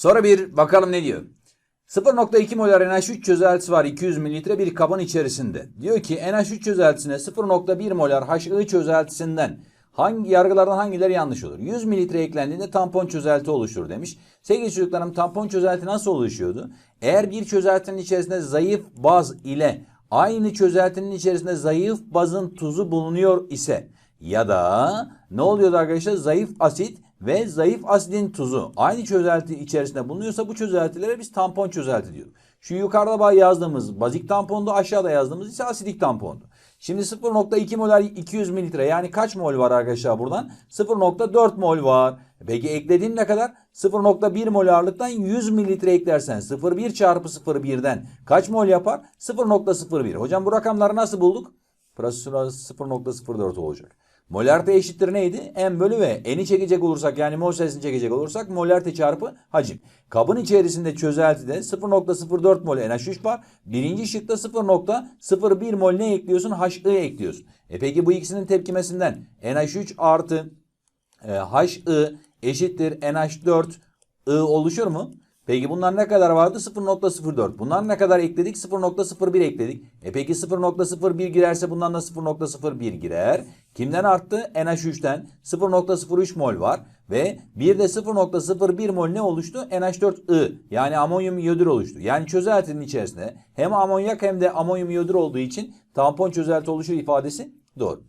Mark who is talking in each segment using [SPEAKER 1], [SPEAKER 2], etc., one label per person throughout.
[SPEAKER 1] Soru 1 bakalım ne diyor. 0.2 molar NH3 çözeltisi var 200 mililitre bir kabın içerisinde. Diyor ki NH3 çözeltisine 0.1 molar HI çözeltisinden hangi yargılardan hangileri yanlış olur? 100 mililitre eklendiğinde tampon çözelti oluşur demiş. Sevgili çocuklarım tampon çözelti nasıl oluşuyordu? Eğer bir çözeltinin içerisinde zayıf baz ile aynı çözeltinin içerisinde zayıf bazın tuzu bulunuyor ise ya da ne oluyordu arkadaşlar? Zayıf asit ve zayıf asidin tuzu aynı çözelti içerisinde bulunuyorsa bu çözeltilere biz tampon çözelti diyoruz. Şu yukarıda yazdığımız bazik tampondu aşağıda yazdığımız ise asidik tampondu. Şimdi 0.2 molar 200 mililitre yani kaç mol var arkadaşlar buradan? 0.4 mol var. Peki eklediğim ne kadar? 0.1 molarlıktan 100 mililitre eklersen 0.1 çarpı 0.1'den kaç mol yapar? 0.01. Hocam bu rakamları nasıl bulduk? Burası 0.04 olacak. Molarite eşittir neydi? M bölü V. N'i çekecek olursak yani mol sayısını çekecek olursak molarite çarpı hacim. Kabın içerisinde çözeltide 0.04 mol NH3 var. Birinci şıkta 0.01 mol ne ekliyorsun? HI ekliyorsun. E peki bu ikisinin tepkimesinden NH3 artı e, HI eşittir NH4 I oluşur mu? Peki bunlar ne kadar vardı? 0.04. Bunlar ne kadar ekledik? 0.01 ekledik. E peki 0.01 girerse bundan da 0.01 girer. Kimden arttı? NH3'ten 0.03 mol var. Ve bir de 0.01 mol ne oluştu? NH4I yani amonyum iyodür oluştu. Yani çözeltinin içerisinde hem amonyak hem de amonyum iyodür olduğu için tampon çözelti oluşur ifadesi doğru.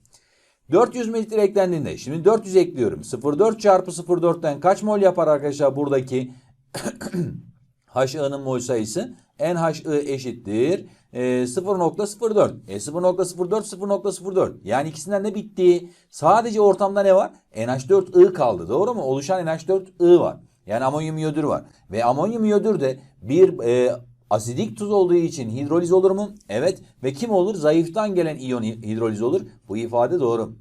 [SPEAKER 1] 400 mililitre eklendiğinde şimdi 400 ekliyorum. 0.4 çarpı 0.4'ten kaç mol yapar arkadaşlar buradaki HI'nin mol sayısı? NHI eşittir e, 0.04. E 0.04 0.04. Yani ikisinden ne bitti? Sadece ortamda ne var? NH4I kaldı. Doğru mu? Oluşan NH4I var. Yani amonyum iyodür var. Ve amonyum iyodür de bir e, asidik tuz olduğu için hidroliz olur mu? Evet. Ve kim olur? Zayıftan gelen iyon hidroliz olur. Bu ifade doğru.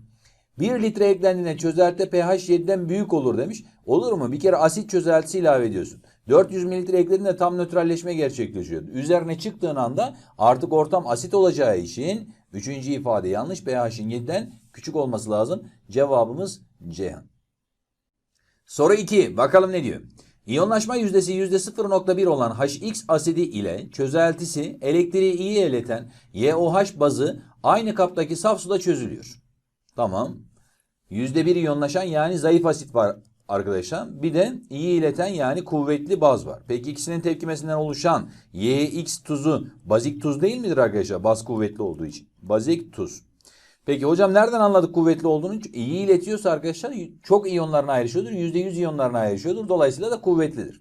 [SPEAKER 1] 1 litre eklendiğinde çözeltide pH 7'den büyük olur demiş. Olur mu? Bir kere asit çözeltisi ilave ediyorsun. 400 mililitre eklediğinde tam nötralleşme gerçekleşiyor. Üzerine çıktığın anda artık ortam asit olacağı için üçüncü ifade yanlış. pH'in 7'den küçük olması lazım. Cevabımız Ceyhan. Soru 2. Bakalım ne diyor? İyonlaşma yüzdesi %0.1 olan HX asidi ile çözeltisi elektriği iyi ileten YOH bazı aynı kaptaki saf suda çözülüyor. Tamam. %1 iyonlaşan yani zayıf asit var arkadaşlar. Bir de iyi ileten yani kuvvetli baz var. Peki ikisinin tepkimesinden oluşan YX tuzu bazik tuz değil midir arkadaşlar? Baz kuvvetli olduğu için. Bazik tuz. Peki hocam nereden anladık kuvvetli olduğunu? İyi iletiyorsa arkadaşlar çok iyonlarına ayrışıyordur. %100 iyonlarına ayrışıyordur. Dolayısıyla da kuvvetlidir.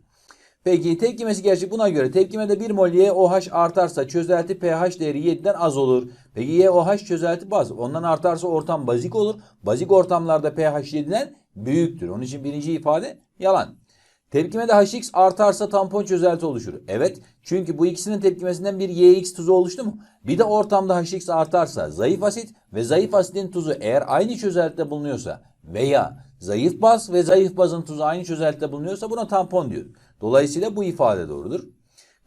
[SPEAKER 1] Peki tepkimesi gerçek buna göre tepkimede 1 mol YOH artarsa çözelti pH değeri 7'den az olur. Peki YOH çözelti baz. Ondan artarsa ortam bazik olur. Bazik ortamlarda pH 7'den büyüktür. Onun için birinci ifade yalan. Tepkimede HX artarsa tampon çözelti oluşur. Evet çünkü bu ikisinin tepkimesinden bir YX tuzu oluştu mu? Bir de ortamda HX artarsa zayıf asit ve zayıf asitin tuzu eğer aynı çözeltide bulunuyorsa veya zayıf baz ve zayıf bazın tuzu aynı çözeltide bulunuyorsa buna tampon diyor. Dolayısıyla bu ifade doğrudur.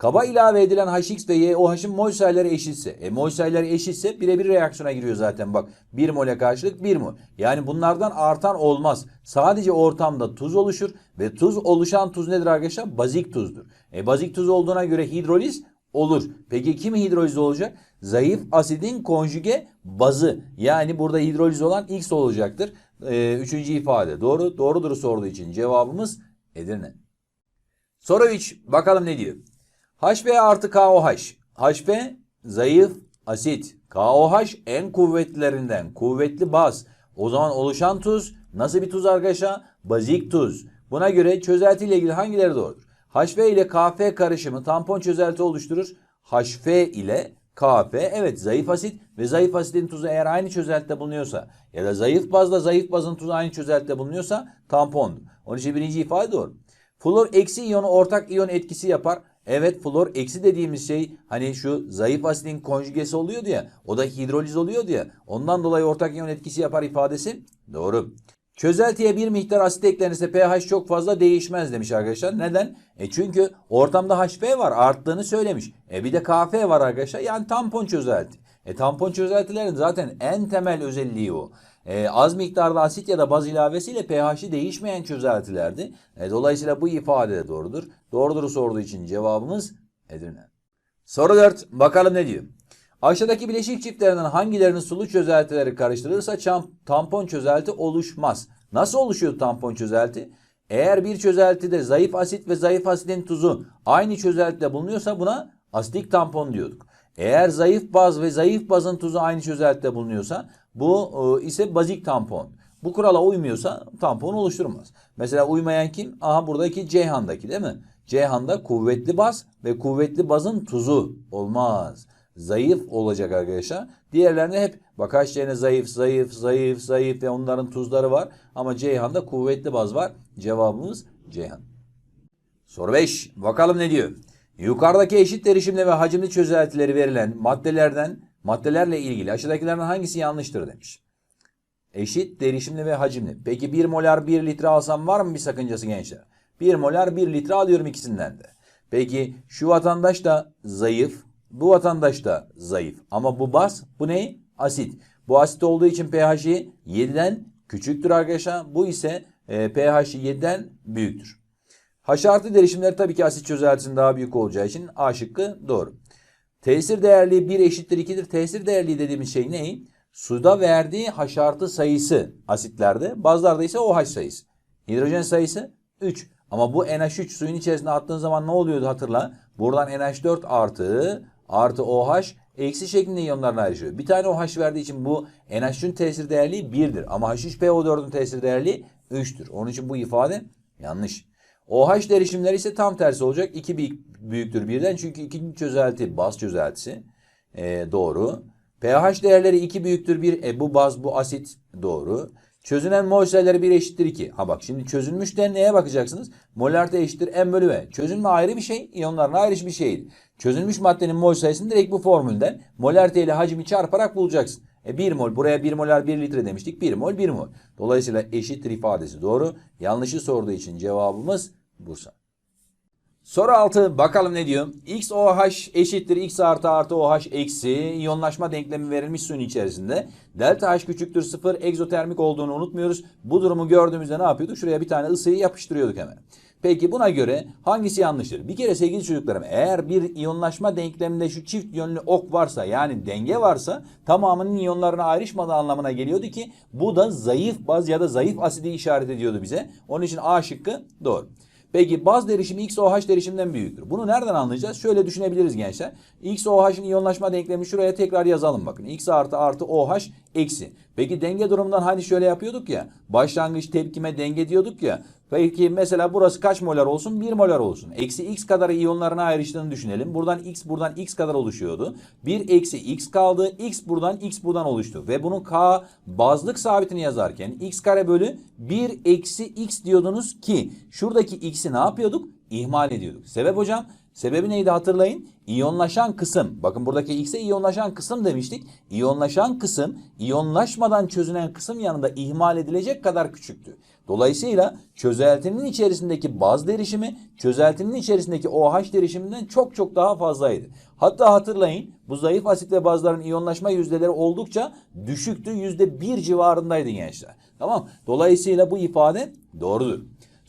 [SPEAKER 1] Kaba ilave edilen HX ve YOH'ın mol sayıları eşitse. E mol sayıları eşitse birebir reaksiyona giriyor zaten bak. 1 mole karşılık 1 mol. Yani bunlardan artan olmaz. Sadece ortamda tuz oluşur ve tuz oluşan tuz nedir arkadaşlar? Bazik tuzdur. E bazik tuz olduğuna göre hidroliz olur. Peki kim hidroliz olacak? Zayıf asidin konjüge bazı. Yani burada hidroliz olan X olacaktır. E, üçüncü ifade. Doğru. Doğrudur sorduğu için cevabımız Edirne. Soru 3. Bakalım ne diyor? HB artı KOH. HB zayıf asit. KOH en kuvvetlilerinden. Kuvvetli baz. O zaman oluşan tuz nasıl bir tuz arkadaşlar? Bazik tuz. Buna göre çözelti ile ilgili hangileri doğrudur? HF ile KF karışımı tampon çözelti oluşturur. HF ile KF evet zayıf asit ve zayıf asitin tuzu eğer aynı çözeltide bulunuyorsa ya da zayıf bazla zayıf bazın tuzu aynı çözeltide bulunuyorsa tampon. Onun için birinci ifade doğru. Flor eksi iyonu ortak iyon etkisi yapar. Evet flor eksi dediğimiz şey hani şu zayıf asidin konjugesi oluyordu ya o da hidroliz oluyordu ya ondan dolayı ortak iyon etkisi yapar ifadesi doğru. Çözeltiye bir miktar asit eklenirse pH çok fazla değişmez demiş arkadaşlar. Neden? E çünkü ortamda HF var arttığını söylemiş. E bir de KF var arkadaşlar yani tampon çözelti. E tampon çözeltilerin zaten en temel özelliği o. E, az miktarda asit ya da baz ilavesiyle pH'i değişmeyen çözeltilerdi. E, dolayısıyla bu ifade de doğrudur. Doğrudur sorduğu için cevabımız Edirne. Soru 4. Bakalım ne diyor? Aşağıdaki bileşik çiftlerinden hangilerinin sulu çözeltileri karıştırılırsa tampon çözelti oluşmaz. Nasıl oluşuyor tampon çözelti? Eğer bir çözeltide zayıf asit ve zayıf asitin tuzu aynı çözeltide bulunuyorsa buna asitik tampon diyorduk. Eğer zayıf baz ve zayıf bazın tuzu aynı çözeltide bulunuyorsa bu e, ise bazik tampon. Bu kurala uymuyorsa tampon oluşturmaz. Mesela uymayan kim? Aha buradaki Ceyhan'daki değil mi? Ceyhan'da kuvvetli baz ve kuvvetli bazın tuzu olmaz. Zayıf olacak arkadaşlar. Diğerlerinde hep bak tane zayıf, zayıf, zayıf, zayıf ve onların tuzları var. Ama Ceyhan'da kuvvetli baz var. Cevabımız Ceyhan. Soru 5. Bakalım ne diyor? Yukarıdaki eşit derişimli ve hacimli çözeltileri verilen maddelerden maddelerle ilgili aşağıdakilerden hangisi yanlıştır demiş. Eşit derişimli ve hacimli. Peki 1 molar 1 litre alsam var mı bir sakıncası gençler? 1 molar 1 litre alıyorum ikisinden de. Peki şu vatandaş da zayıf, bu vatandaş da zayıf. Ama bu baz bu ne? Asit. Bu asit olduğu için pH'i 7'den küçüktür arkadaşlar. Bu ise e, pH'i 7'den büyüktür. H artı derişimleri tabii ki asit çözeltisinin daha büyük olacağı için A şıkkı doğru. Tesir değerliği 1 eşittir 2'dir. Tesir değerliği dediğimiz şey ne? Suda verdiği H artı sayısı asitlerde. Bazılarda ise OH sayısı. Hidrojen sayısı 3. Ama bu NH3 suyun içerisine attığın zaman ne oluyordu hatırla. Buradan NH4 artı artı OH eksi şeklinde iyonlarına ayrışıyor. Bir tane OH verdiği için bu NH3'ün tesir değerliği 1'dir. Ama H3PO4'ün tesir değerliği 3'tür. Onun için bu ifade yanlış. OH derişimleri ise tam tersi olacak. 2 büyüktür birden çünkü ikinci çözelti baz çözeltisi. Ee, doğru. pH değerleri 2 büyüktür 1. E, bu baz bu asit doğru. Çözünen mol sayıları 1 eşittir 2. Ha bak şimdi çözülmüş neye bakacaksınız? Molarite eşittir M bölü V. Çözünme ayrı bir şey, iyonların ayrı bir şeydi. Çözülmüş maddenin mol sayısını direkt bu formülden molarite ile hacmi çarparak bulacaksın. E 1 mol buraya 1 molar 1 litre demiştik. 1 mol 1 mol. Dolayısıyla eşittir ifadesi doğru. Yanlışı sorduğu için cevabımız Bursa. Soru 6 bakalım ne diyor? XOH eşittir X artı artı OH eksi iyonlaşma denklemi verilmiş suyun içerisinde. Delta H küçüktür 0 egzotermik olduğunu unutmuyoruz. Bu durumu gördüğümüzde ne yapıyorduk? Şuraya bir tane ısıyı yapıştırıyorduk hemen. Peki buna göre hangisi yanlıştır? Bir kere sevgili çocuklarım eğer bir iyonlaşma denkleminde şu çift yönlü ok varsa yani denge varsa tamamının iyonlarına ayrışmadığı anlamına geliyordu ki bu da zayıf baz ya da zayıf asidi işaret ediyordu bize. Onun için A şıkkı doğru. Peki baz derişimi XOH derişiminden büyüktür. Bunu nereden anlayacağız? Şöyle düşünebiliriz gençler. XOH'ın iyonlaşma denklemi şuraya tekrar yazalım bakın. X artı artı OH eksi. Peki denge durumundan hani şöyle yapıyorduk ya. Başlangıç tepkime denge diyorduk ya. Peki mesela burası kaç molar olsun? 1 molar olsun. Eksi x kadar iyonlarına ayrıştığını düşünelim. Buradan x buradan x kadar oluşuyordu. 1 eksi x kaldı. x buradan x buradan oluştu. Ve bunun k bazlık sabitini yazarken x kare bölü 1 eksi x diyordunuz ki şuradaki x'i ne yapıyorduk? İhmal ediyorduk. Sebep hocam? Sebebi neydi hatırlayın? İyonlaşan kısım. Bakın buradaki x'e iyonlaşan kısım demiştik. İyonlaşan kısım iyonlaşmadan çözünen kısım yanında ihmal edilecek kadar küçüktü. Dolayısıyla çözeltinin içerisindeki baz derişimi çözeltinin içerisindeki OH derişiminden çok çok daha fazlaydı. Hatta hatırlayın bu zayıf asit ve bazların iyonlaşma yüzdeleri oldukça düşüktü. Yüzde bir civarındaydı gençler. Tamam. Dolayısıyla bu ifade doğrudur.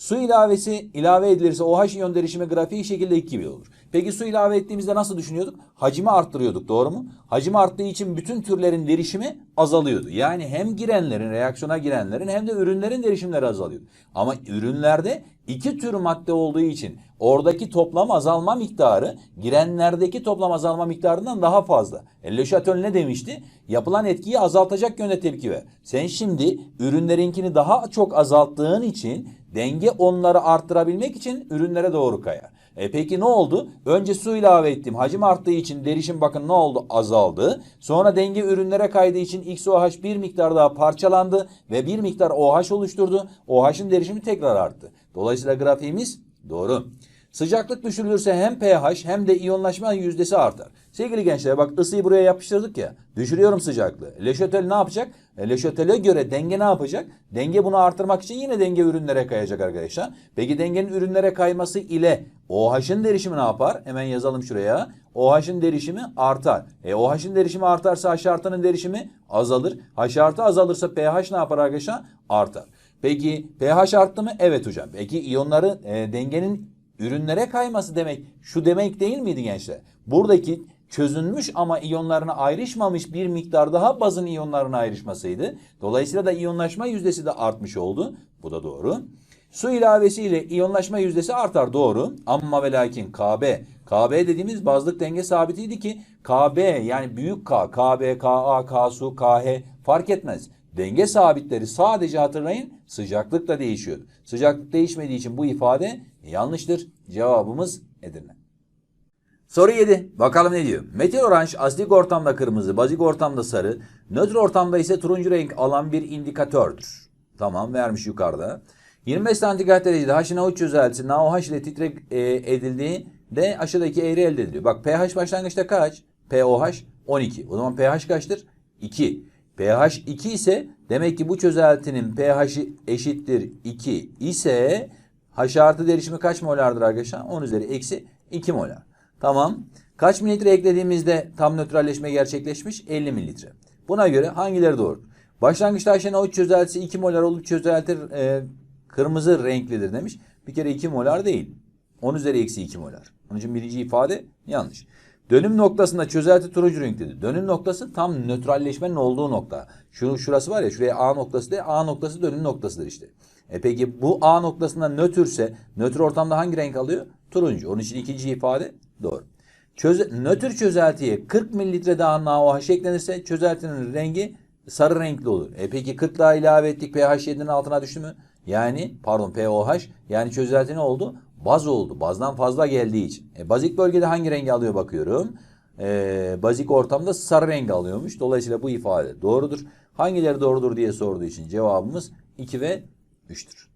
[SPEAKER 1] Su ilavesi ilave edilirse OH iyon derişimi grafiği şekilde 2 gibi olur. Peki su ilave ettiğimizde nasıl düşünüyorduk? Hacmi arttırıyorduk doğru mu? Hacim arttığı için bütün türlerin derişimi azalıyordu. Yani hem girenlerin, reaksiyona girenlerin hem de ürünlerin derişimleri azalıyordu. Ama ürünlerde iki tür madde olduğu için oradaki toplam azalma miktarı girenlerdeki toplam azalma miktarından daha fazla. E, Le Chateau ne demişti? Yapılan etkiyi azaltacak yönde tepki ver. Sen şimdi ürünlerinkini daha çok azalttığın için denge onları arttırabilmek için ürünlere doğru kayar. E peki ne oldu? Önce su ilave ettim. Hacim arttığı için derişim bakın ne oldu? Azaldı. Sonra denge ürünlere kaydığı için XOH bir miktar daha parçalandı ve bir miktar OH oluşturdu. OH'ın derişimi tekrar arttı. Dolayısıyla grafiğimiz doğru. Sıcaklık düşürülürse hem pH hem de iyonlaşma yüzdesi artar. Sevgili gençler bak ısıyı buraya yapıştırdık ya. Düşürüyorum sıcaklığı. Leşotel ne yapacak? E, Leşotele göre denge ne yapacak? Denge bunu artırmak için yine denge ürünlere kayacak arkadaşlar. Peki dengenin ürünlere kayması ile OH'ın derişimi ne yapar? Hemen yazalım şuraya. OH'ın derişimi artar. E OH'ın derişimi artarsa H artanın derişimi azalır. H artı azalırsa pH ne yapar arkadaşlar? Artar. Peki pH arttı mı? Evet hocam. Peki iyonların e, dengenin ürünlere kayması demek şu demek değil miydi gençler? Buradaki çözünmüş ama iyonlarına ayrışmamış bir miktar daha bazın iyonlarına ayrışmasıydı. Dolayısıyla da iyonlaşma yüzdesi de artmış oldu. Bu da doğru. Su ilavesiyle iyonlaşma yüzdesi artar doğru. Ama ve lakin KB. KB dediğimiz bazlık denge sabitiydi ki KB yani büyük K, KB, KA, K su, KH fark etmez. Denge sabitleri sadece hatırlayın sıcaklık da değişiyor. Sıcaklık değişmediği için bu ifade yanlıştır. Cevabımız Edirne. Soru 7. Bakalım ne diyor? Metil oranj asidik ortamda kırmızı, bazik ortamda sarı, nötr ortamda ise turuncu renk alan bir indikatördür. Tamam vermiş yukarıda. 25 santigrat derecede HNO3 çözeltisi NaOH ile titre e, edildiğinde aşağıdaki eğri elde ediliyor. Bak pH başlangıçta kaç? POH 12. O zaman pH kaçtır? 2. pH 2 ise demek ki bu çözeltinin pH'i eşittir 2 ise H artı derişimi kaç molardır arkadaşlar? 10 üzeri eksi 2 molar. Tamam. Kaç mililitre eklediğimizde tam nötralleşme gerçekleşmiş? 50 mililitre. Buna göre hangileri doğru? Başlangıçta HNO3 çözeltisi 2 molar olup çözelti e, kırmızı renklidir demiş. Bir kere 2 molar değil. 10 üzeri eksi 2 molar. Onun için birinci ifade yanlış. Dönüm noktasında çözelti turuncu renklidir. Dönüm noktası tam nötralleşmenin olduğu nokta. Şu şurası var ya şuraya A noktası de A noktası dönüm noktasıdır işte. E peki bu A noktasında nötrse nötr ortamda hangi renk alıyor? Turuncu. Onun için ikinci ifade doğru. Çöze, nötr çözeltiye 40 mililitre daha NaOH eklenirse çözeltinin rengi sarı renkli olur. E peki 40 daha ilave ettik pH 7'nin altına düştü mü? Yani pardon POH yani çözelti ne oldu? Baz oldu. Bazdan fazla geldiği için. E, bazik bölgede hangi rengi alıyor bakıyorum. E, bazik ortamda sarı rengi alıyormuş. Dolayısıyla bu ifade doğrudur. Hangileri doğrudur diye sorduğu için cevabımız 2 ve 3'tür.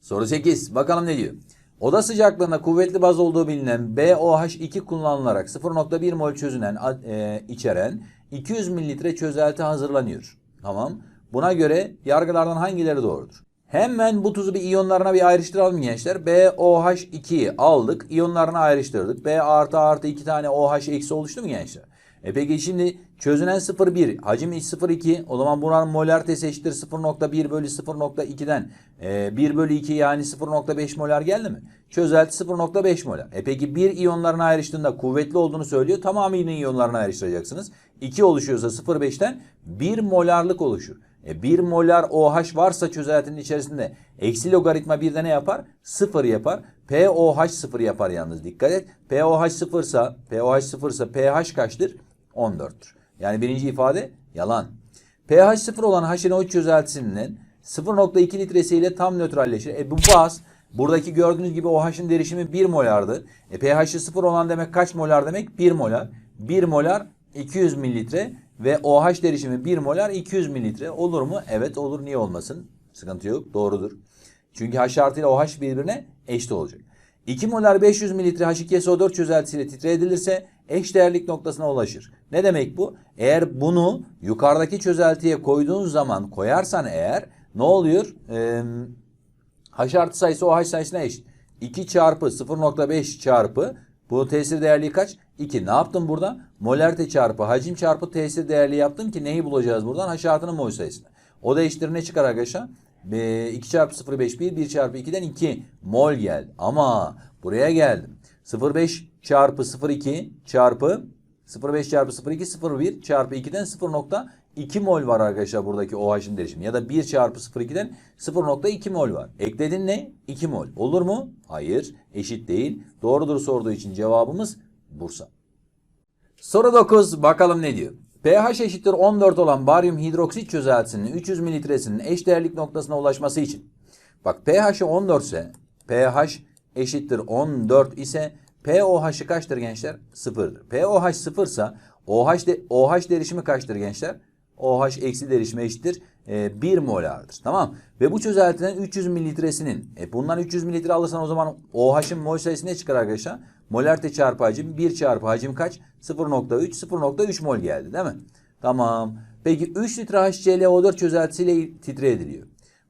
[SPEAKER 1] Soru 8. Bakalım ne diyor? Oda sıcaklığında kuvvetli baz olduğu bilinen BOH2 kullanılarak 0.1 mol çözünen e, içeren 200 mililitre çözelti hazırlanıyor. Tamam. Buna göre yargılardan hangileri doğrudur? Hemen bu tuzu bir iyonlarına bir ayrıştıralım gençler. BOH2'yi aldık. iyonlarına ayrıştırdık. B artı artı 2 tane OH eksi oluştu mu gençler? E peki şimdi çözünen 0,1 hacim 0,2 o zaman buranın molartesi eşittir 0,1 bölü 0,2'den e, 1 bölü 2 yani 0,5 molar geldi mi? Çözelti 0,5 molar. E peki bir iyonlarına ayrıştığında kuvvetli olduğunu söylüyor. Tamamını iyonlarına ayrıştıracaksınız. 2 oluşuyorsa 0,5'ten 1 molarlık oluşur. E 1 molar OH varsa çözeltinin içerisinde eksi logaritma 1'de ne yapar? 0 yapar. POH 0 yapar yalnız dikkat et. POH 0 ise POH 0 ise pH kaçtır? 14'tür. Yani birinci ifade yalan. pH 0 olan HNO3 çözeltisinin 0.2 litresiyle tam nötralleşir. E bu baz buradaki gördüğünüz gibi OH'ın derişimi 1 molardı. E pH'i 0 olan demek kaç molar demek? 1 molar. 1 molar 200 mililitre ve OH derişimi 1 molar 200 mililitre. Olur mu? Evet olur. Niye olmasın? Sıkıntı yok. Doğrudur. Çünkü H artı ile OH birbirine eşit olacak. 2 molar 500 mililitre H2SO4 çözeltisiyle titre edilirse eş değerlik noktasına ulaşır. Ne demek bu? Eğer bunu yukarıdaki çözeltiye koyduğun zaman koyarsan eğer ne oluyor? Ee, H artı sayısı OH sayısına eşit. 2 çarpı 0.5 çarpı bu tesir değerliği kaç? 2. Ne yaptım burada? Molerte çarpı hacim çarpı tesir değerli yaptım ki neyi bulacağız buradan? H artının mol sayısını. O da eşittir ne çıkar arkadaşlar? 2 çarpı 0,5 1, 1 çarpı 2'den 2 mol geldi. Ama buraya geldim. 0,5 çarpı 0,2 çarpı 0,5 çarpı 0,2 0,1 çarpı 2'den 0,2 mol var arkadaşlar buradaki OH'ın derişimi. Ya da 1 çarpı 0,2'den 0,2 mol var. Ekledin ne? 2 mol. Olur mu? Hayır. Eşit değil. Doğrudur sorduğu için cevabımız Bursa. Soru 9. Bakalım ne diyor? pH eşittir 14 olan baryum hidroksit çözeltisinin 300 mililitresinin eşdeğerlik noktasına ulaşması için. Bak pH'i 14 ise pH eşittir 14 ise pOH'ı kaçtır gençler? 0'dır. pOH 0 ise OH, de, OH derişimi kaçtır gençler? OH eksi derişimi eşittir e, 1 molardır. Tamam. Ve bu çözeltinin 300 mililitresinin e, bundan 300 mililitre alırsan o zaman OH'ın mol sayısı ne çıkar arkadaşlar? Molarte çarpı hacim 1 çarpı hacim kaç? 0.3 0.3 mol geldi değil mi? Tamam. Peki 3 litre HClO4 çözeltisiyle titre ediliyor.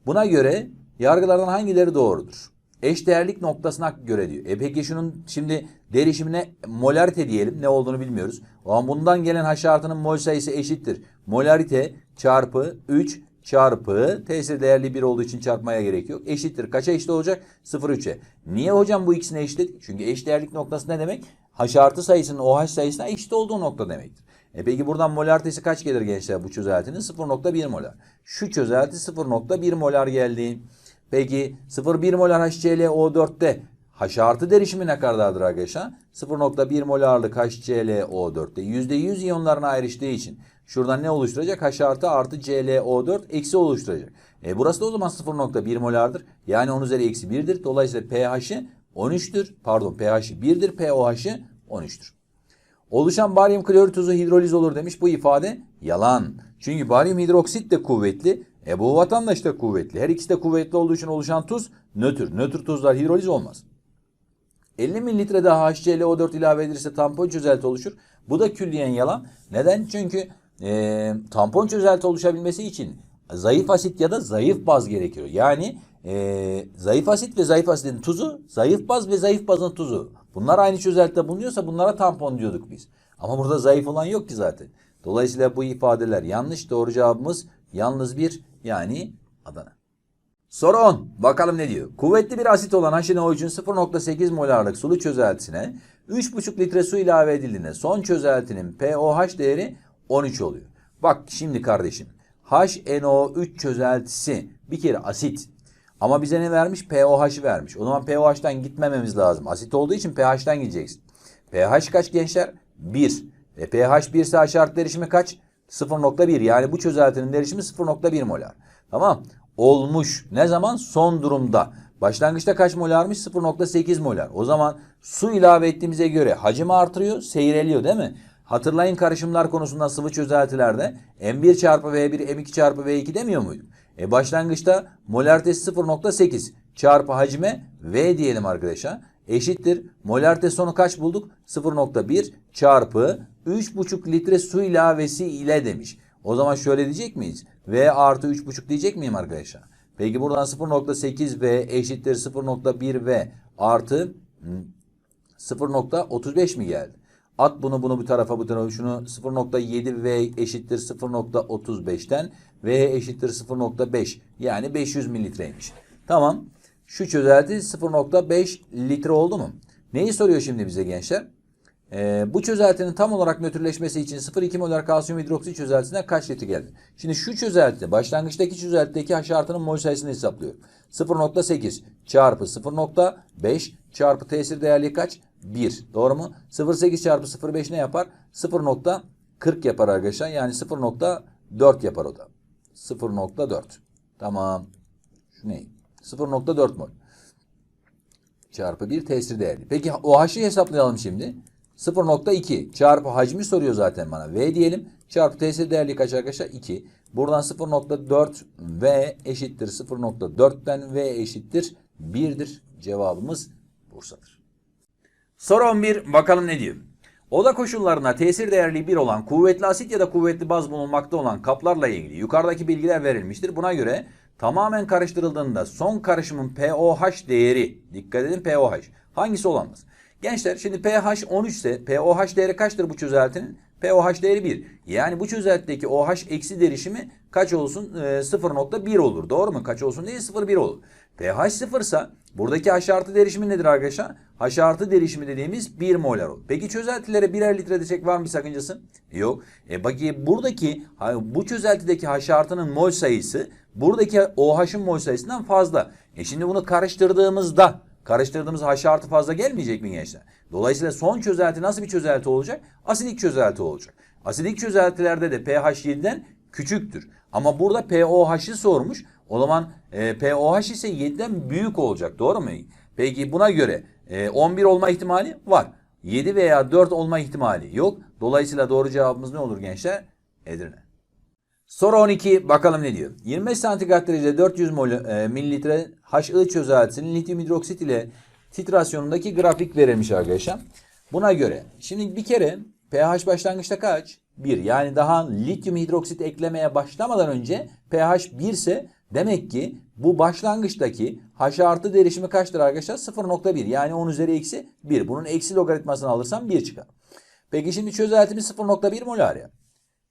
[SPEAKER 1] Buna göre yargılardan hangileri doğrudur? Eşdeğerlik noktasına göre diyor. E peki şunun şimdi derişimine molarite diyelim. Ne olduğunu bilmiyoruz. O zaman bundan gelen haşartının mol sayısı eşittir. Molarite çarpı 3 çarpı tesir değerli 1 olduğu için çarpmaya gerek yok. Eşittir. Kaça eşit olacak? 0,3'e. Niye hocam bu ikisini eşitledik? Çünkü eşdeğerlik noktası ne demek? Haşartı sayısının OH sayısına eşit olduğu nokta demektir. E peki buradan molaritesi kaç gelir gençler bu çözeltinin? 0.1 molar. Şu çözelti 0.1 molar geldi. Peki 0.1 molar HClO4'te haşartı derişimi ne kadardır arkadaşlar? 0.1 molarlık HClO4'te %100 iyonlarına ayrıştığı için şuradan ne oluşturacak? Haşartı artı ClO4 eksi oluşturacak. E burası da o zaman 0.1 molardır. Yani 10 üzeri eksi 1'dir. Dolayısıyla pH'i 13'tür. Pardon pH'i 1'dir. pOH'ı 13'tür. Oluşan baryum klorür tuzu hidroliz olur demiş. Bu ifade yalan. Çünkü baryum hidroksit de kuvvetli. E bu vatandaş da kuvvetli. Her ikisi de kuvvetli olduğu için oluşan tuz nötr. Nötr tuzlar hidroliz olmaz. 50 mililitre daha HClO4 ilave edilirse tampon çözelti oluşur. Bu da külliyen yalan. Neden? Çünkü e, tampon çözelti oluşabilmesi için zayıf asit ya da zayıf baz gerekiyor. Yani e, zayıf asit ve zayıf asitin tuzu, zayıf baz ve zayıf bazın tuzu. Bunlar aynı çözeltide bulunuyorsa bunlara tampon diyorduk biz. Ama burada zayıf olan yok ki zaten. Dolayısıyla bu ifadeler yanlış. Doğru cevabımız yalnız bir yani Adana. Soru 10. Bakalım ne diyor? Kuvvetli bir asit olan HNO3'ün 0.8 molarlık sulu çözeltisine 3.5 litre su ilave edildiğinde son çözeltinin pOH değeri 13 oluyor. Bak şimdi kardeşim. HNO3 çözeltisi bir kere asit. Ama bize ne vermiş? pOH'ı vermiş. O zaman pOH'tan gitmememiz lazım. Asit olduğu için pH'ten gideceksin. pH kaç gençler? 1. E pH 1 ise haşart derişimi kaç? 0.1. Yani bu çözeltinin derişimi 0.1 molar. Tamam. Olmuş. Ne zaman? Son durumda. Başlangıçta kaç molarmış? 0.8 molar. O zaman su ilave ettiğimize göre hacim artırıyor, seyreliyor değil mi? Hatırlayın karışımlar konusunda sıvı çözeltilerde M1 çarpı V1 M2 çarpı V2 demiyor muydum? E başlangıçta molaritesi 0.8 çarpı hacime V diyelim arkadaşlar. Eşittir. Molaritesi sonu kaç bulduk? 0.1 çarpı 3.5 litre su ilavesi ile demiş. O zaman şöyle diyecek miyiz? V artı 3.5 diyecek miyim arkadaşlar? Peki buradan 0.8 V eşittir 0.1 V artı 0.35 mi geldi? At bunu bunu bu tarafa bu tarafa şunu 0.7 V eşittir 0.35'ten V eşittir 0.5 yani 500 mililitreymiş. Tamam. Şu çözelti 0.5 litre oldu mu? Neyi soruyor şimdi bize gençler? Ee, bu çözeltinin tam olarak nötrleşmesi için 0,2 molar kalsiyum hidroksit çözeltisine kaç litre geldi? Şimdi şu çözeltide başlangıçtaki çözeltideki haşartının mol sayısını hesaplıyorum. 0.8 çarpı 0.5 çarpı tesir değerliği kaç? 1. Doğru mu? 0.8 çarpı 0.5 ne yapar? 0.40 yapar arkadaşlar. Yani 0.4 yapar o da. 0.4. Tamam. Şu ne? 0.4 mol. Çarpı 1 tesir değerli. Peki OH'ı hesaplayalım şimdi. 0.2 çarpı hacmi soruyor zaten bana. V diyelim. Çarpı tesir değerli kaç arkadaşlar? 2. Buradan 0.4 V eşittir 0.4'ten V eşittir 1'dir. Cevabımız Bursa'dır. Soru 11 bakalım ne diyor? Oda koşullarına tesir değerli 1 olan kuvvetli asit ya da kuvvetli baz bulunmakta olan kaplarla ilgili yukarıdaki bilgiler verilmiştir. Buna göre tamamen karıştırıldığında son karışımın pOH değeri dikkat edin pOH hangisi olamaz? Gençler şimdi pH 13 ise pOH değeri kaçtır bu çözeltinin? pOH değeri 1. Yani bu çözeltideki OH eksi derişimi kaç olsun? Ee, 0.1 olur. Doğru mu? Kaç olsun değil 0.1 olur. pH 0 ise buradaki H artı derişimi nedir arkadaşlar? H artı derişimi dediğimiz 1 molar olur. Peki çözeltilere birer litre desek var mı sakıncası? Yok. E peki buradaki bu çözeltideki H artının mol sayısı buradaki OH'ın mol sayısından fazla. E şimdi bunu karıştırdığımızda karıştırdığımız H artı fazla gelmeyecek mi gençler? Dolayısıyla son çözelti nasıl bir çözelti olacak? Asidik çözelti olacak. Asidik çözeltilerde de pH 7'den küçüktür. Ama burada pOH'ı sormuş. O zaman e, pOH ise 7'den büyük olacak. Doğru mu? Peki buna göre e, 11 olma ihtimali var. 7 veya 4 olma ihtimali yok. Dolayısıyla doğru cevabımız ne olur gençler? Edirne. Soru 12 bakalım ne diyor? 25 santigrat derecede 400 mol e, mililitre HI çözeltisinin lityum hidroksit ile titrasyonundaki grafik verilmiş arkadaşlar. Buna göre şimdi bir kere pH başlangıçta kaç? 1. Yani daha lityum hidroksit eklemeye başlamadan önce pH 1 ise Demek ki bu başlangıçtaki H artı derişimi kaçtır arkadaşlar? 0.1 yani 10 üzeri eksi 1. Bunun eksi logaritmasını alırsam 1 çıkar. Peki şimdi çözeltimiz 0.1 molar ya.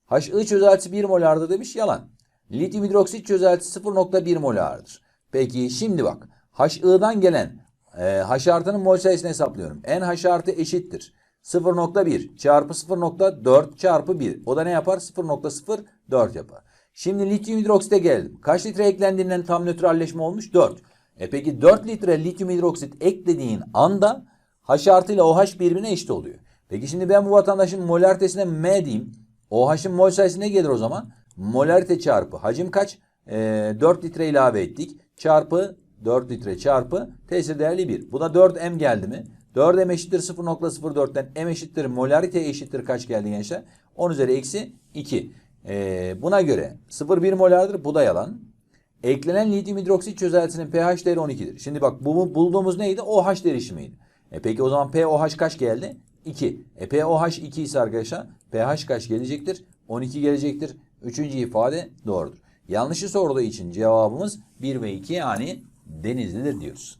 [SPEAKER 1] HI çözeltisi 1 molardı demiş yalan. Lityum hidroksit çözeltisi 0.1 molardır. Peki şimdi bak. HI'dan gelen e, H artının mol sayısını hesaplıyorum. NH artı eşittir. 0.1 çarpı 0.4 çarpı 1. O da ne yapar? 0.04 yapar. Şimdi lityum hidroksite geldim. Kaç litre eklendiğinden tam nötralleşme olmuş? 4. E peki 4 litre lityum hidroksit eklediğin anda H artı ile OH birbirine eşit oluyor. Peki şimdi ben bu vatandaşın molaritesine M diyeyim. OH'ın mol sayısı ne gelir o zaman? Molarite çarpı hacim kaç? Ee, 4 litre ilave ettik. Çarpı 4 litre çarpı tesir değerli 1. Buna 4M geldi mi? 4M eşittir 0.04'ten M eşittir molarite eşittir kaç geldi gençler? 10 üzeri eksi 2. Ee, buna göre 0,1 molardır. Bu da yalan. Eklenen lityum hidroksit çözeltisinin pH değeri 12'dir. Şimdi bak bu bulduğumuz neydi? OH derişimiydi. E peki o zaman pOH kaç geldi? 2. E pOH 2 ise arkadaşlar pH kaç gelecektir? 12 gelecektir. Üçüncü ifade doğrudur. Yanlışı sorduğu için cevabımız 1 ve 2 yani Denizli'dir diyoruz.